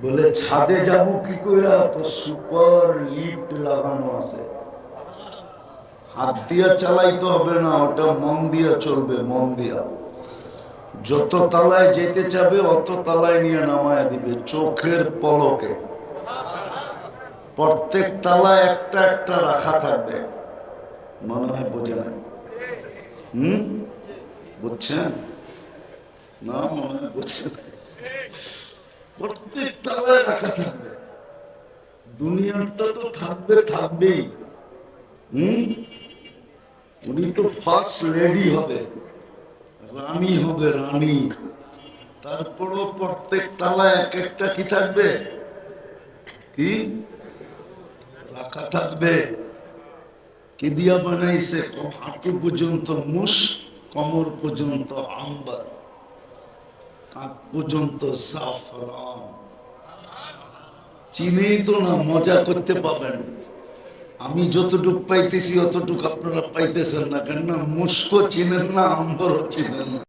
বলে, ছাদে যাব কি কইরা? তো সুপার লিফট লাগানো আছে। হাত দিয়া চালাইতে হবে না, ওটা মন দিয়া চলবে, মন দিয়া। যত তালায় যেতে চাবে, অত তালায় নিয়ে নামায় দিবে, চোখের পলকে। প্রত্যেক তালায় একটা একটা রাখা থাকবে। মনে হয় বোঝে না হুম? বুঝছেন? না, মনে হয় বুঝছেন প্রত্যেক তালায় রাখা থাকবে। দুনিয়াটা তো থাকবে, থাকবেই। হুম? উনি তো ফার্স্ট লেডি হবে। রানী হবে, রানী। তারপরও প্রত্যেক তালায় এক একটা কি থাকবে? কি? রাখা থাকবে কি দিয়া বানাইছে? হাঁটু পর্যন্ত মুস কমর পর্যন্ত আম্বার, কাঁধ পর্যন্ত সাফরান চিনেই তো না, মজা করতে পাবেন। আমি যতটুক পাইতেছি, অতটুক আপনারা পাইতেছেন না, কেননা মুস্কো চিনেন না, আম্বরও চিনেন না।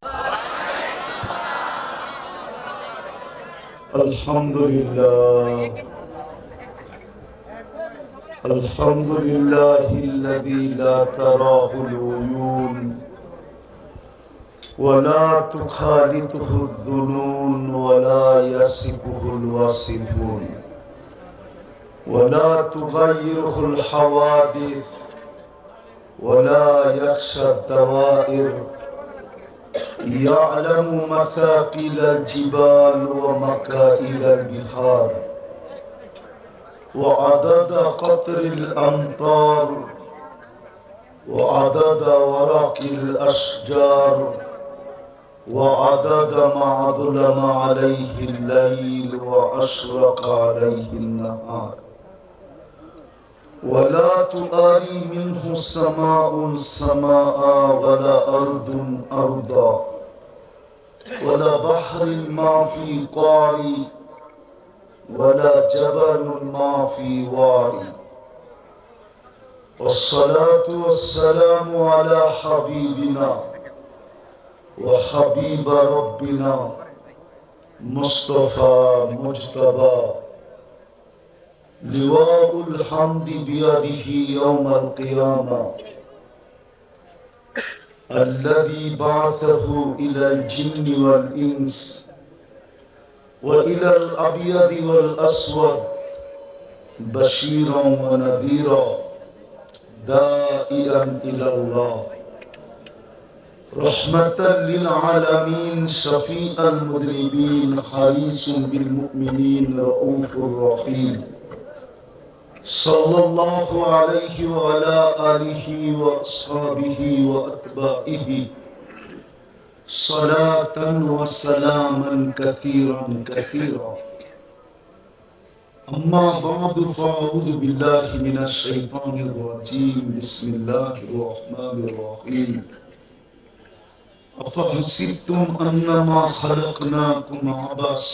আলহামদুলিল্লাহ। الحمد لله الذي لا تراه العيون ولا تخالطه الظنون ولا يصفه الواصفون ولا تغيره الحوادث ولا يخشى الدوائر يعلم مثاقل الجبال ومكائل البحار وعدد قطر الأمطار وعدد ورق الأشجار وعدد ما ظلم عليه الليل وأشرق عليه النهار. ولا تؤاري منه سماء سماء ولا أرض أرضا ولا بحر ما في قاري ولا جبل ما في واري. والصلاة والسلام على حبيبنا وحبيب ربنا مصطفى مجتبى. لواء الحمد بيده يوم القيامة الذي بعثه إلى الجن والإنس وإلى الأبيض والأسود بشيرا ونذيرا دائرا إلى الله. رحمة للعالمين شفيع المذنبين حريص بالمؤمنين رؤوف رحيم. صلى الله عليه وعلى آله وأصحابه وأتباعه. صلاة وسلاما كثيرا كثيرا. أما بعد فأعوذ بالله من الشيطان الرجيم. بسم الله الرحمن الرحيم. أفحسبتم أنما خلقناكم عبث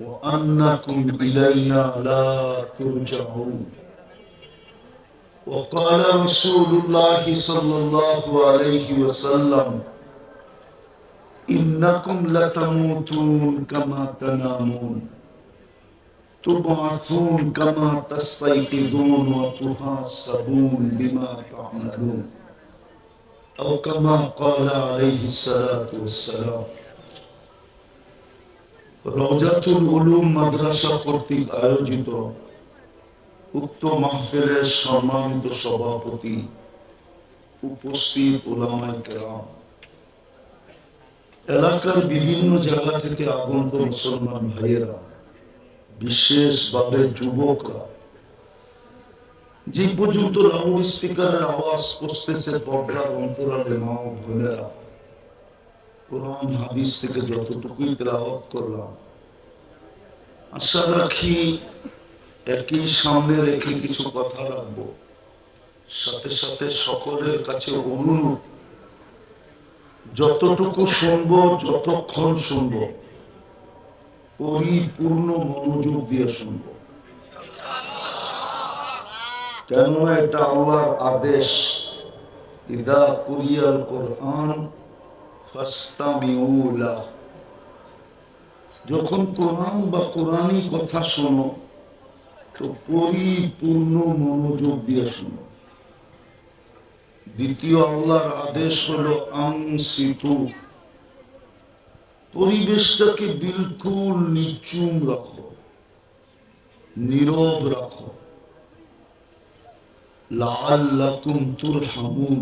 وأنكم إلينا لا ترجعون. وقال رسول الله صلى الله عليه وسلم إنكم لتموتون كما تنامون تبعثون كما تستيقظون وتحاسبون بما تعملون أو كما قال عليه الصلاة والسلام রজাতুল উলুম মাদ্রাসা কর্তৃক আয়োজিত উক্ত মাহফিলের সম্মানিত সভাপতি উপস্থিত ওলামাই কেরাম। এলাকার বিভিন্ন জায়গা থেকে আগন্ত মুসলমান ভাইয়েরা, বিশেষভাবে যুবকরা, যে পর্যন্ত লাউড স্পিকারের আওয়াজ পৌঁছতেছে পর্দার অন্তরালে মা ও বোনেরা, কোরআন, হাদিস থেকে যতটুকুই তেলাওয়াত করলাম, আশা রাখি একই সামনে রেখে কিছু কথা রাখব। সাথে সাথে সকলের কাছে অনুরোধ, যতটুকু শুনব, যতক্ষণ শুনব, পরিপূর্ণ মনোযোগ দিয়ে শুনব। কেন এটা আল্লাহর আদেশ? ইদা কুরিয়াল কোরআন যখন কোরআন বা কোরআনই কথা শোনো পরিপূর্ণ মনোযোগ দিয়ে শোনো। দ্বিতীয় আল্লাহর আদেশ হলো পরিবেশটাকে বিলকুল নিচুম রাখো, নীরব রাখো। লাল্লাকুম তুরহামুন।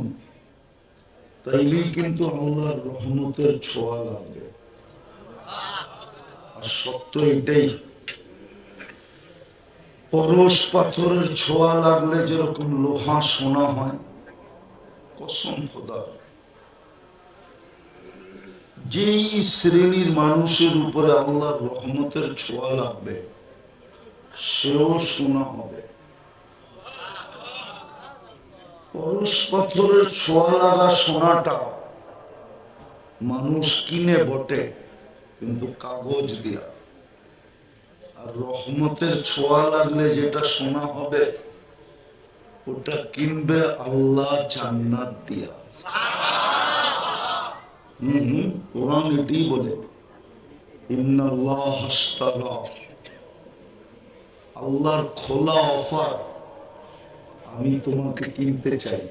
তাইলেই কিন্তু আল্লাহর রহমতের ছোঁয়া লাগবে। আর সত্য এটাই পরশ পাথরের ছোঁয়া লাগলে যেরকম লোহা সোনা হয়, কসম খোদা। যেই শ্রেণির মানুষের উপরে আল্লাহর রহমতের ছোঁয়া লাগবে, সেও সোনা হবে। পরশ পাথরের ছোঁয়া লাগা সোনাটা মানুষ কিনে বটে, কিন্তু কাগজ দিয়া। রহমতের ছোঁয়া লাগলে যেটা সোনা হবে, ওটা কিনবে আল্লাহ জান্নাত দিয়া। হম হম, কোরআন এটাই বলে আল্লাহর খোলা অফার আমি তোমাকে কিনতে চাই।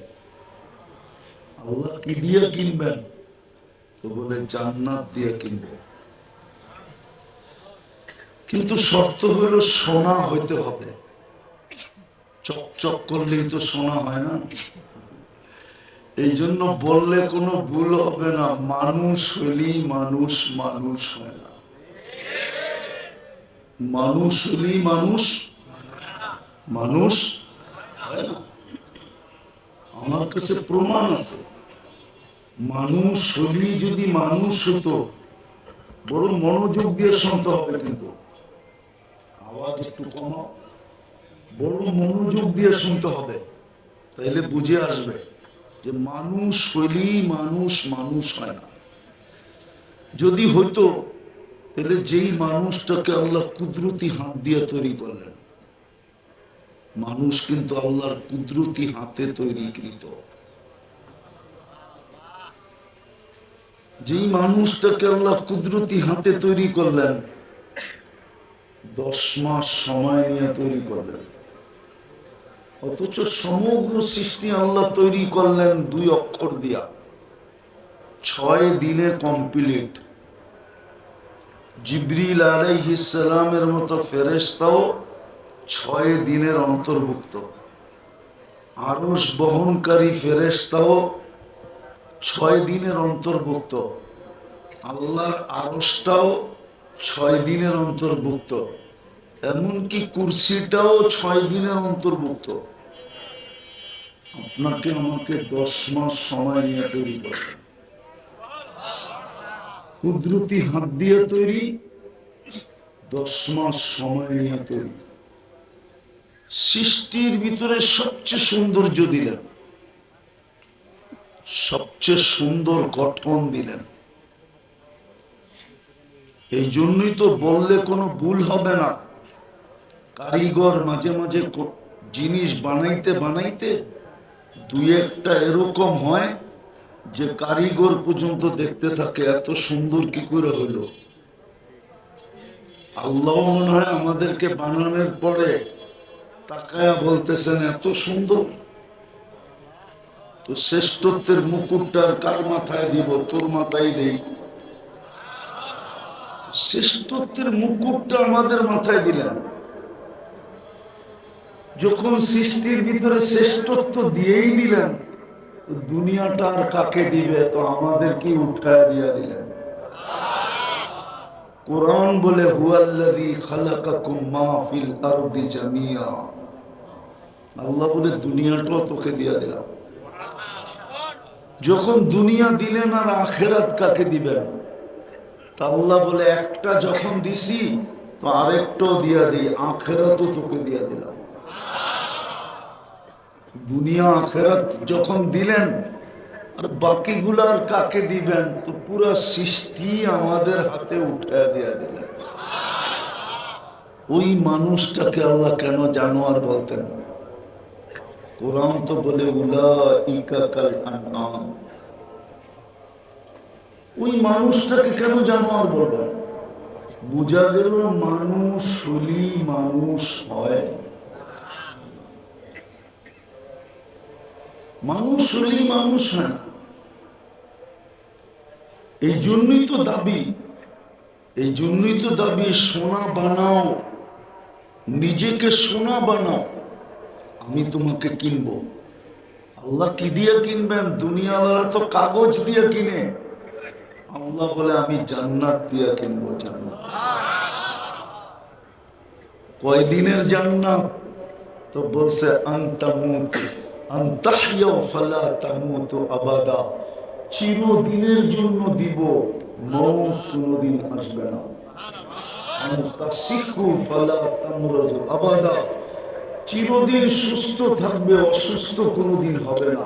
আল্লাহ কি দিয়ে কিনবেন? তো বলে, জান্নাত দিয়ে কিনবে। কিন্তু শর্ত হলো সোনা হইতে হবে। চকচক করলেই তো সোনা হয় না। এই জন্য বললে কোনো ভুল হবে না, মানুষ হইলেই মানুষ মানুষ হয় না। মানুষ হইলেই মানুষ মানুষ আমার কাছে প্রমাণ আছে। মানুষ হলেই যদি মানুষ হতো, বড় মনোযোগ দিয়ে শুনতে হবে কিন্তু। আওয়াজ একটু কমাও বড় মনোযোগ দিয়ে শুনতে হবে, তাইলে বুঝে আসবে যে মানুষ হইলেই মানুষ মানুষ হয় না। যদি হইতো তাহলে যেই মানুষটাকে আল্লাহ কুদরতি হাত দিয়ে তৈরি করলেন, মানুষ কিন্তু আল্লাহর কুদরতি হাতে তৈরিকৃত। যেই মানুষটাকে আল্লাহ কুদরতি হাতে তৈরি করলেন দশ মাস সময় নিয়ে তৈরি করলেন। অথচ সমগ্র সৃষ্টি আল্লাহ তৈরি করলেন দুই অক্ষর দিয়া। ছয় দিনে কমপ্লিট জিবরিল আলাইহিসালামের মতো ফেরেস্তাও ছয় দিনের অন্তর্ভুক্ত। আরস বহনকারী ফেরেস্তাও ছয় দিনের অন্তর্ভুক্ত। আল্লাহর আরসটাও ছয় দিনের অন্তর্ভুক্ত। এমনকি কুরসিটাও ছয় দিনের অন্তর্ভুক্ত। আপনাকে আমাকে দশ মাস সময় নিয়ে তৈরি করে কুদরতি হাত দিয়ে তৈরি, দশ মাস সময় নিয়ে তৈরি। সৃষ্টির ভিতরে সবচেয়ে সৌন্দর্য দিলেন। সবচেয়ে সুন্দর গঠন দিলেন। এই জন্যই তো বললে কোনো ভুল হবে না। কারিগর মাঝে মাঝে জিনিস বানাইতে বানাইতে দুই একটা এরকম হয় যে কারিগর পর্যন্ত দেখতে থাকে, এত সুন্দর কি করে হইল আল্লাহ মনে হয় আমাদেরকে বানানোর পরে তাকায়া বলতেছেন, এত সুন্দর। তো শ্রেষ্ঠত্বের মুকুটটার কার মাথায় দিব? তোর মাথায় দেই। শ্রেষ্ঠত্বের মুকুটটা আমাদের মাথায় দিলেন। যখন সৃষ্টির ভিতরে শ্রেষ্ঠত্ব দিয়েই দিলেন দুনিয়াটা আর কাকে দিবে? তো আমাদেরকে উঠায় দিয়া দিলেন? কোরআন বলে আল্লাহ বলে, দুনিয়াটাও তোকে দিয়া দিলাম। যখন দুনিয়া দিলেন আর আখেরাত কাকে দিবেন? আল্লাহ বলে, একটা যখন দিছি, তো আরেকটাও দিয়া দিই, আখেরাতও তোকে দিয়া দিলাম। দুনিয়া, আখেরাত যখন দিলেন, আর বাকিগুলো আর কাকে দিবেন? তো পুরো সৃষ্টি আমাদের হাতে উঠে দিয়া দিলেন। ওই মানুষটাকে আল্লাহ কেন জানোয়ার বলতেন? কোরআন তো বলে উলা ইকা কাল ওই মানুষটাকে কেন জানোয়ার বলবে? বোঝা গেল মানুষ হলি মানুষ হয়। মানুষ হলি মানুষ না। এই জন্যই তো দাবি, এই জন্যই তো দাবি, সোনা বানাও, নিজেকে সোনা বানাও, আমি তোমাকে কিনবো। আল্লাহ কি দিয়ে কিনবেন? দুনিয়াওয়ালা তো কাগজ দিয়ে কিনে। আল্লাহ বলে, আমি জান্নাত দিয়ে কিনবো জান্নাত। কয়দিনের জান্নাত? তো বলছে আন্তামুত আন্তাহিয়াও ফালা তামুতু আবাদা। চিরদিনের জন্য দিব মৌত কোনোদিন আসবে না। আন্তাসিকু ফালা তামরাজু আবাদা। চিরদিন সুস্থ থাকবে, অসুস্থ কোনোদিন হবে না।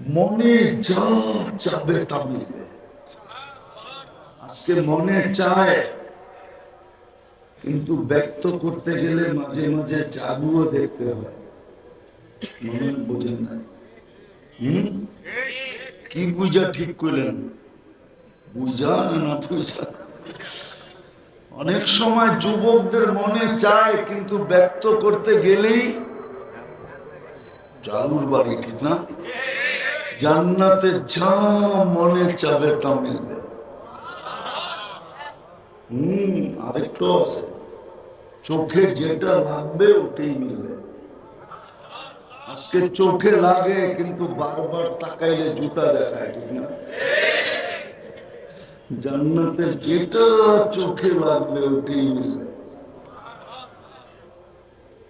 মনে যা চাবে তা মিলবে আজকে মনে চায়, কিন্তু ব্যক্ত করতে গেলে মাঝে মাঝে জাগুও দেখতে হয়। মনে বোঝেন না। হম? কি বুঝা ঠিক করলেন? বুঝা না বুঝা? অনেক সময় যুবকদের মনে চায়, কিন্তু ব্যক্ত করতে গেলেই জালুর বাড়ি ঠিক না। জান্নাতে যা মনে চাবে তা মিলবে। হম, আরেকটু আছে। চোখে যেটা লাগবে ওটাই মিলবে। আজকে চোখে লাগে, কিন্তু বারবার তাকাইলে জুতা দেখায়, ঠিক না? জান্নাতে যেটা চোখে লাগবে ওটাই মিলবে।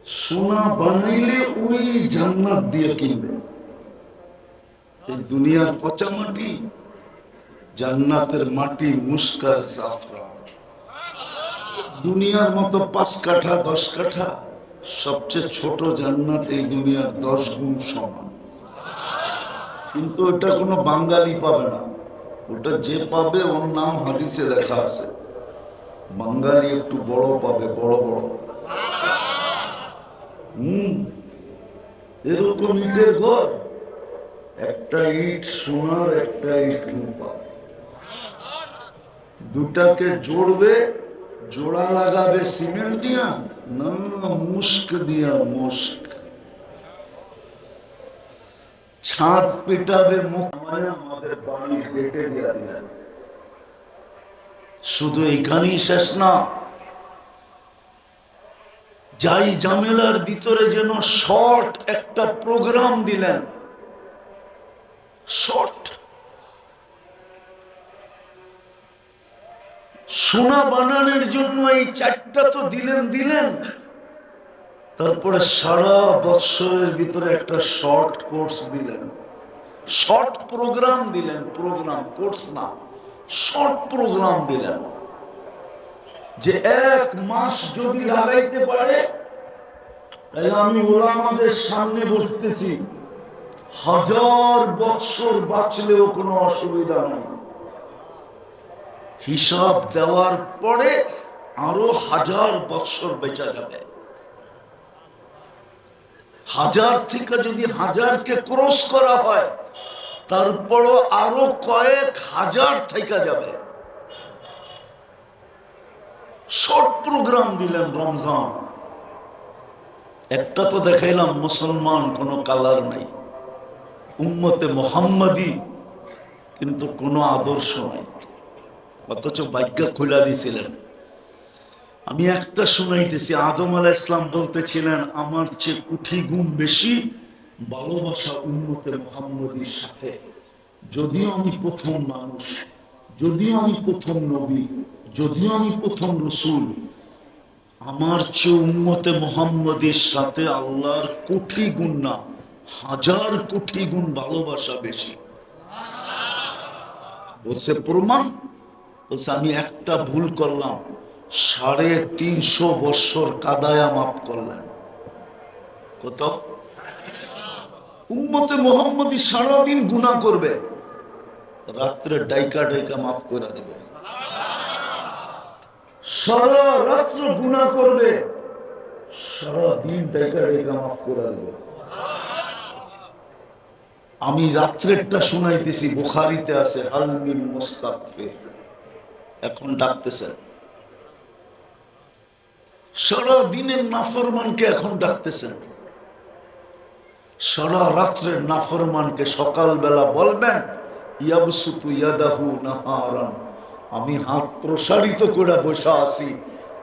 সোনা বানাইলে ওই জান্নাত দিয়ে কিনবে। এই দুনিয়ার পচা মাটি জান্নাতের মাটি মুস্কার জাফরান দুনিয়ার মতো পাঁচ কাঠা, দশ কাঠা, সবচেয়ে ছোট জান্নাত এই দুনিয়ার দশ গুণ সমান। কিন্তু ওটা কোনো বাঙালি পাবে না। ওটা যে পাবে, ওর নাম হাদিসে লেখা আছে। বাঙালি একটু বড় পাবে, বড় বড়। হম, এরকম ইটের ঘর। একটা ইট সোনার, একটা ইট রূপা। দুটাকে জোড়বে, জোড়া লাগাবে সিমেন্ট দিয়া না মুস্ক দিয়া মুস্ক ছাদ পিটাবে মুখ আমাদের বাড়ি কেটে দিয়া দিলেন শুধু এখানেই শেষ না, যাই জামেলার ভিতরে যেন শর্ট একটা প্রোগ্রাম দিলেন শর্ট। সোনা বানানোর জন্য এই চারটা তো দিলেন দিলেন। তারপরে সারা বৎসরের ভিতরে একটা শর্ট কোর্স দিলেন। শর্ট প্রোগ্রাম দিলেন, প্রোগ্রাম, কোর্স না, শর্ট প্রোগ্রাম দিলেন। যে এক মাস যদি লাগাইতে পারে, তাহলে আমি ওরা আমাদের সামনে বসতেছি। হাজার বৎসর বাঁচলেও কোনো অসুবিধা নেই। হিসাব দেওয়ার পরে আরও হাজার বৎসর বেচা যাবে। হাজার থেকে যদি হাজারকে ক্রস করা হয়, তারপরও আরও কয়েক হাজার থেকে যাবে। শর্ট প্রোগ্রাম দিলেন রমজান। একটা তো দেখাইলাম, মুসলমান কোনো কালার নাই। উম্মতে মোহাম্মদী, কিন্তু কোনো আদর্শ নাই। অথচ ভাগ্য খোলা দিয়েছিলেন আমি একটা শুনাইতেছি, আদম আলা ইসলাম বলতেছিলেন, আমার চেয়ে কুঠি গুণ বেশি ভালোবাসা উন্নতে মোহাম্মদীর সাথে। যদিও আমি প্রথম মানুষ, যদিও আমি প্রথম নবী, যদিও আমি প্রথম রসুল, আমার চেয়ে উন্মতে মোহাম্মদীর সাথে আল্লাহর কোটি গুণ না। হাজার কোটি গুণ ভালোবাসা বেশি। বলছে প্রমাণ বলছে, আমি একটা ভুল করলাম। সাড়ে তিনশো বৎসর কাদায়া মাফ করলেন। কত? উম্মতে মোহাম্মদী সারাদিন গুণা করবে। রাত্রে ডাইকা ডাইকা মাফ করে দেবে। সারা রাত্র গুণা করবে। সারা দিন ডাইকা ডাইকা মাফ করে দেবে। আমি রাত্রেরটা শোনাইতেছি, বুখারিতে আছে হালমিন মুস্তাকফে এখন ডাকতেছেন। সারা দিনের নাফরমানকে এখন ডাকতেছেন। সারা রাত্রের নাফরমানকে সকালবেলা বলবেন আমি হাত প্রসারিত করে বসে আছি,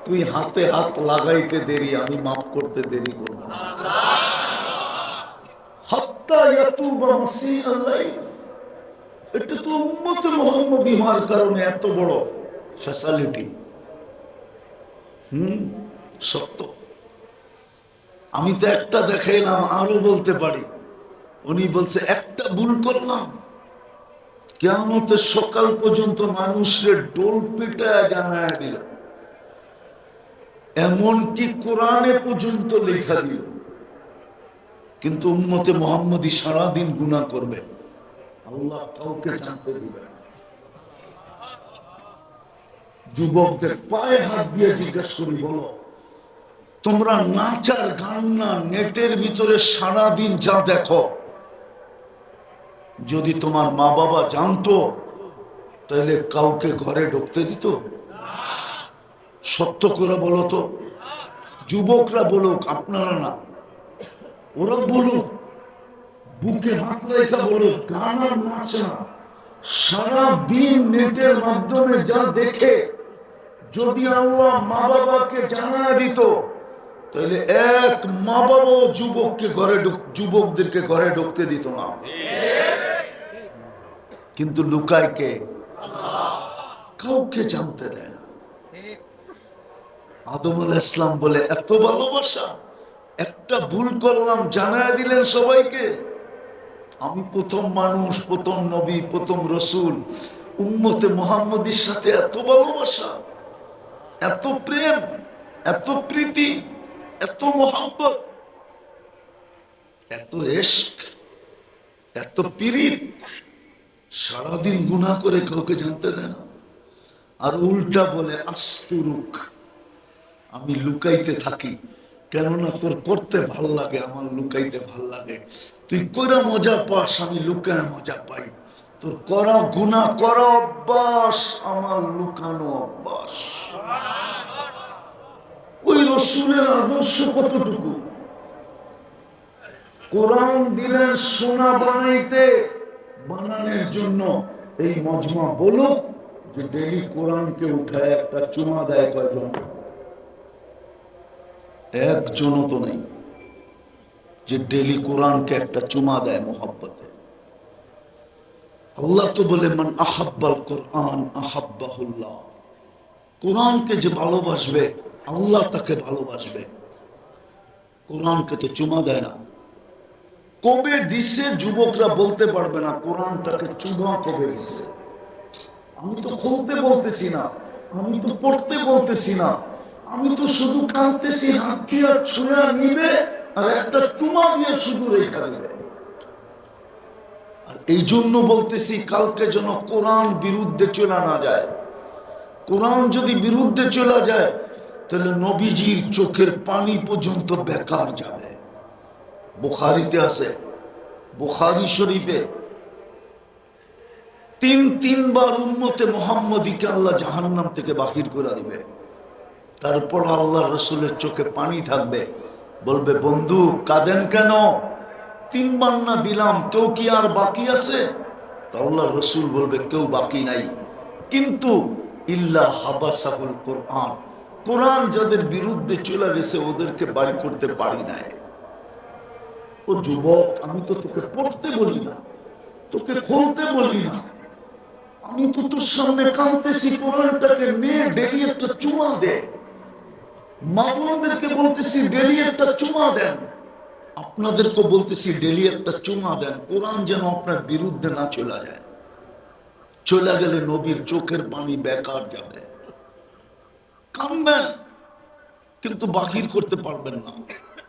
তুই হাতে হাত লাগাইতে দেরি, আমি মাফ করতে দেরি করব না। আমি তো একটা দেখাইলাম, আরও বলতে পারি। উনি বলছে, একটা ভুল করলাম। কেমতের সকাল পর্যন্ত মানুষের ডোল পিটায় জানায় দিল। এমনকি কোরআনে পর্যন্ত লেখা দিল। কিন্তু উম্মতে মোহাম্মদী সারাদিন গুণা করবে। আল্লাহ কাউকে জানতে দিবে যুবকদের পায়ে হাত দিয়ে জিজ্ঞাসা করি, বলো, তোমরা নাচার গান না নেটের ভিতরে সারাদিন যা দেখো? যদি তোমার মা বাবা জানতো, তাহলে কাউকে ঘরে ঢুকতে দিত? সত্য করে বলো তো। যুবকরা বলুক, আপনারা না। ওরা বলুক বুকে হাত রেখা বলুক গান আর নাচ না। সারা দিন নেটের মাধ্যমে যা দেখে যদি আল্লাহ মা বাবাকে জানা দিত, তাহলে এক মা বাবাও যুবককে ঘরে যুবকদেরকে ঘরে ঢুকতে দিত না। কিন্তু লুকায় কে? কাউকে জানতে দেয় না। আদম আলাহ ইসলাম বলে, এত ভালোবাসা? একটা ভুল করলাম, জানায় দিলেন সবাইকে। আমি প্রথম মানুষ, প্রথম নবী, প্রথম রসুল। উম্মতে মোহাম্মদীর সাথে এত ভালোবাসা, এত প্রেম, এত প্রীতি, এত মোহাম্মত এত এশক, এত পিরিত। সারাদিন গুণা করে কাউকে জানতে দেয় না। আর উল্টা বলে, আস্তুরুক, আমি লুকাইতে থাকি। কেননা তোর করতে ভালো লাগে, আমার লুকাইতে ভালো লাগে। তুই কইরা মজা পাস, আমি লুকায় মজা পাই। তোর করা গুণা করা অভ্যাস, আমার লুকানো অভ্যাস। ওই রসুলের আদর্শ কতটুকু? কোরআন দিলেন সোনা বানাইতে, বানানোর জন্য এই মজমা বলুক যে ডেলি কোরআনকে উঠায়, একটা চুমা দেয় কয়জন? একজনও তো নেই যে ডেলি কোরআনকে একটা চুমা দেয় মোহাব্বতে। আল্লাহ তো বলে, মান আহাব্বাল কোরআন আহাব্বাহুল্লাহ। কোরআনকে যে ভালোবাসবে, আল্লাহ তাকে ভালোবাসবে। কোরআনকে তো চুমা দেয় না। কবে দিছে যুবকরা বলতে পারবে না, কোরআনটাকে চুমা কবে দিছে? আমি তো খুলতে বলতেছি না, আমি তো পড়তে বলতেছি না। আমি তো শুধু কাঁদতেছি, হাত দিয়ে ছুঁয়া নিবে, আর একটা চুমা দিয়ে শুধু রেখা দেবে। আর এই জন্য বলতেছি, কালকে যেন কোরআন বিরুদ্ধে চলে না যায়। কোরআন যদি বিরুদ্ধে চলে যায়, তাহলে নবীজির চোখের পানি পর্যন্ত বেকার যাবে। বুখারিতে আছে, বুখারি শরীফে, তিন তিনবার উন্মতে মোহাম্মদীকে আল্লাহ জাহান্নাম থেকে বাহির করে দিবে। তারপর আল্লাহ রসুলের চোখে পানি থাকবে। বলবে, বন্ধু, কাঁদেন কেন? তিনবার না দিলাম, কেউ কি আর বাকি আছে? আল্লাহ রসুল বলবে, কেউ বাকি নাই। কিন্তু ইল্লা হাবাসাহুল কোরআন। কোরআন যাদের বিরুদ্ধে চলে গেছে, ওদেরকে বাড়ি করতে পারি নাই। ও যুবক, আমি তো তোকে পড়তে বলি না। তোকে খুলতে বলি না। আমি তো তোর সামনে কাঁদতেছি, কোরআনটাকে মেয়ে ডেলি একটা চুমা দে। মা বলতেছি, ডেলি একটা চুমা দেন। আপনাদেরকে বলতেছি, ডেলি একটা চুমা দেন। কোরআন যেন আপনার বিরুদ্ধে না চলে যায়। চলে গেলে নবীর চোখের পানি বেকার যাবে। কানবেন কিন্তু বাহির করতে পারবেন না।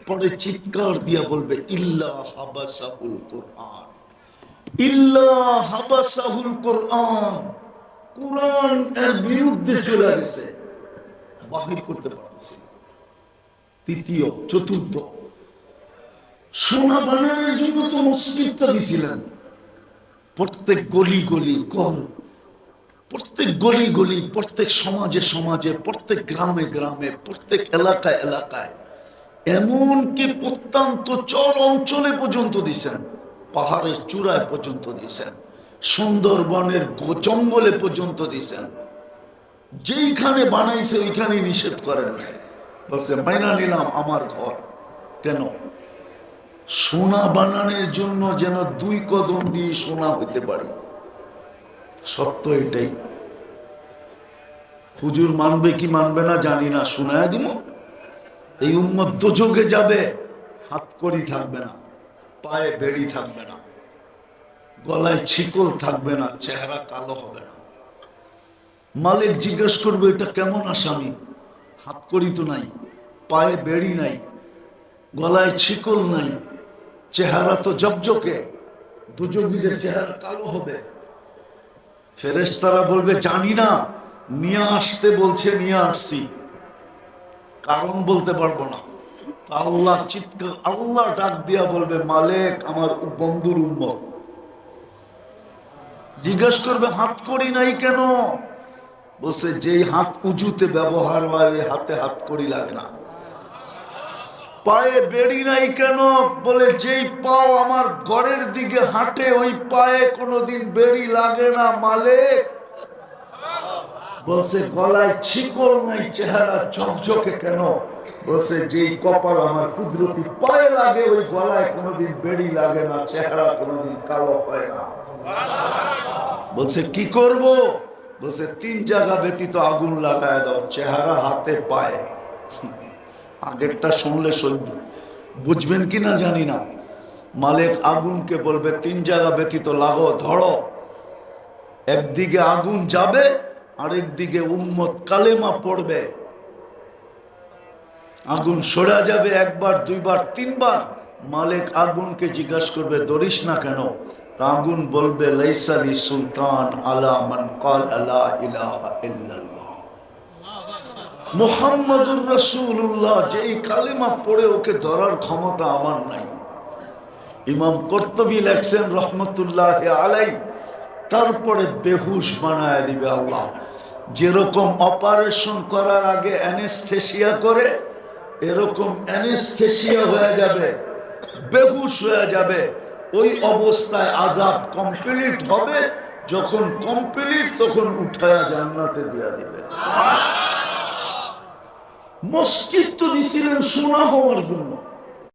পরে চিৎকার দিয়া বলবে, ইল্লা হাবাসাহুল কোরআন। ইল্লা হাবাসাহুল কোরআন। কোরআন এর বিরুদ্ধে চলে গেছে। বাহির করতে না। তৃতীয় চতুর্থ। সোনা বানানোর জন্য তো মসজিদটা দিছিলেন। প্রত্যেক গলি গলি কল প্রত্যেক গলি গলি, প্রত্যেক সমাজে সমাজে, প্রত্যেক গ্রামে গ্রামে, প্রত্যেক এলাকায় এলাকায়, এমনকি প্রত্যন্ত চর অঞ্চলে পর্যন্ত দিছেন। পাহাড়ের চূড়ায় পর্যন্ত দিছেন। সুন্দরবনের জঙ্গলে পর্যন্ত দিছেন। যেইখানে বানাইছে ওইখানে নিষেধ করেন নাই। বলছে নিলাম আমার ঘর কেন সোনা বানানোর জন্য যেন দুই কদম দিয়ে সোনা হইতে পারে সত্য এটাই হুজুর মানবে কি মানবে না জানি না, শোনায় দিব এই উম্মত দোযোগে যাবে, হাত করি থাকবে না, পায়ে বেড়ি থাকবে না, গলায় ছিকল থাকবে না, চেহারা কালো হবে না। মালিক জিজ্ঞেস করবে, এটা কেমন আসামি? হাত করি তো নাই, পায়ে বেড়ি নাই, গলায় ছিকল নাই, চেহারা তো জকজকে দুযোগীদের চেহারা কালো হবে। ফেরেশতারা বলবে, জানি না, নিয়ে আসতে বলছে, নিয়ে আসছি। কারণ বলতে পারব না। আল্লাহ চিৎকার, আল্লাহ ডাক দিয়া বলবে, মালিক, আমার বন্ধুর উম্মত। জিজ্ঞেস করবে হাত করি নাই কেন? বলছে, যেই হাত উঁচুতে ব্যবহার হয়, ওই হাতে হাত করি লাগে না। পায়ে বেড়ি নাই কেন? বলে, যেই পাও আমার ঘরের দিকে হাঁটে, ওই পায়ে কোনোদিন বেড়ি লাগে না, মালিক। বলছে, গলায় ছিকল নাই, চেহারা ঝকঝকে কেন? বলছে, যেই কপাল আমার কুদরতি পায়ে লাগে, ওই গলায় কোনোদিন বেড়ি লাগে না, চেহারা কোনোদিন কালো হয় না। বলছে, কি করব? বলছে, তিন জায়গা ব্যতীত আগুন লাগায় দাও, চেহারা, হাতে, পায়ে। আগেরটা শুনলে সহ্য বুঝবেন কি না জানি না। মালিক আগুনকে বলবে, তিন জায়গা ব্যতীত লাগো, ধরো। একদিকে আগুন যাবে আরেক দিকে উম্মত কালেমা পড়বে। আগুন সরা যাবে একবার, দুইবার, তিনবার। মালিক আগুনকে জিজ্ঞাসা করবে দরিস না কেন? তা আগুন বলবে লাইসালি সুলতান আলা মান কাল আলা ইলাহা ইল্লাল্লাহ। মুহাম্মাদুর রাসূলুল্লাহ যে এই কালেমা পড়ে ওকে ধরার ক্ষমতা আমার নাই। ইমাম কর্তবী লেখছেন রহমতুল্লাহ আলাই তারপরে বেহুশ বানায় দিবে আল্লাহ। যেরকম অপারেশন করার আগে অ্যানেস্থেসিয়া করে, এরকম অ্যানেস্থেসিয়া হয়ে যাবে, বেহুশ হয়ে যাবে। ওই অবস্থায় আজাব কমপ্লিট হবে, যখন কমপ্লিট তখন উঠায়া জান্নাতে দিয়া দিবে। মসজিদ তো দিছিলেন সোনা হওয়ার জন্য।